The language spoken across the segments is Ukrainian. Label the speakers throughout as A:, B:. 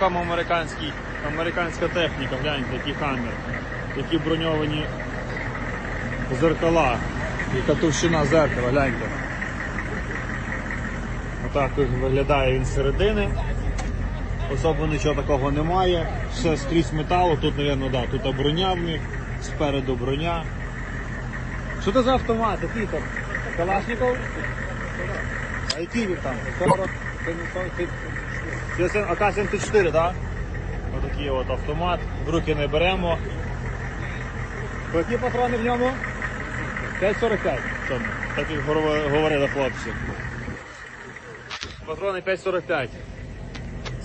A: там американський, американська техніка, гляньте, який хаммер, які броньовані зеркала, яка товщина зеркала, гляньте. Отак виглядає він середини. Особо нічого такого немає. Все скрізь металу, тут, мабуть, да, тут броня в них, спереду броня. Що це за автомат? Там? Калашников? А який він там? 40? Це не 40, це- це АК-74, так? Отакий от автомат. В руки не беремо. Які патрони в ньому? 5,45. Так як говорили хлопці. Патрони 5,45.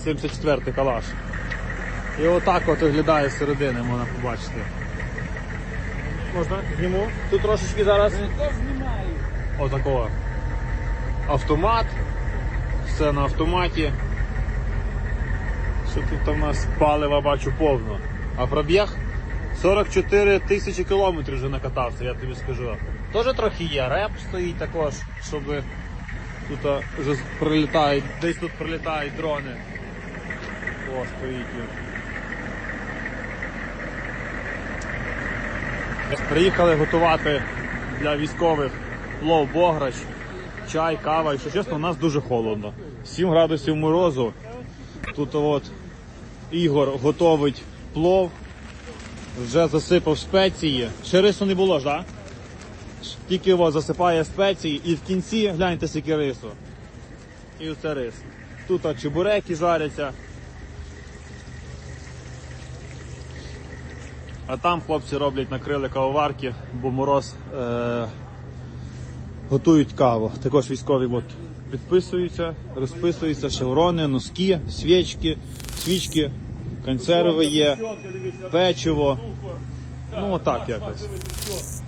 A: 74 калаш. І отак от виглядає з середини, можна побачити. Можна? Зніму. Тут трошечки зараз. Отакого. Автомат. Все на автоматі. Що тут у нас палива бачу повно. А пробіг 44 тисячі кілометрів вже накатався, я тобі скажу. Теж трохи є. Реп стоїть також, щоб тут вже прилітають, десь тут прилітають дрони. О, стоїть. Приїхали готувати для військових плов бограч, чай, кава. І що чесно, у нас дуже холодно. 7 градусів морозу. Тут от Ігор готовить плов, вже засипав спеції. Ще рису не було так? Тільки його засипає спеції і в кінці гляньте скільки рису. І оце рис. Тут от чебуреки жаряться. А там хлопці роблять накрили кавоварки, бо мороз е- готують каву. Також військові от підписуються, розписуються, шеврони, носки, свічки, свічки, консерви є, печиво. Ну отак якось.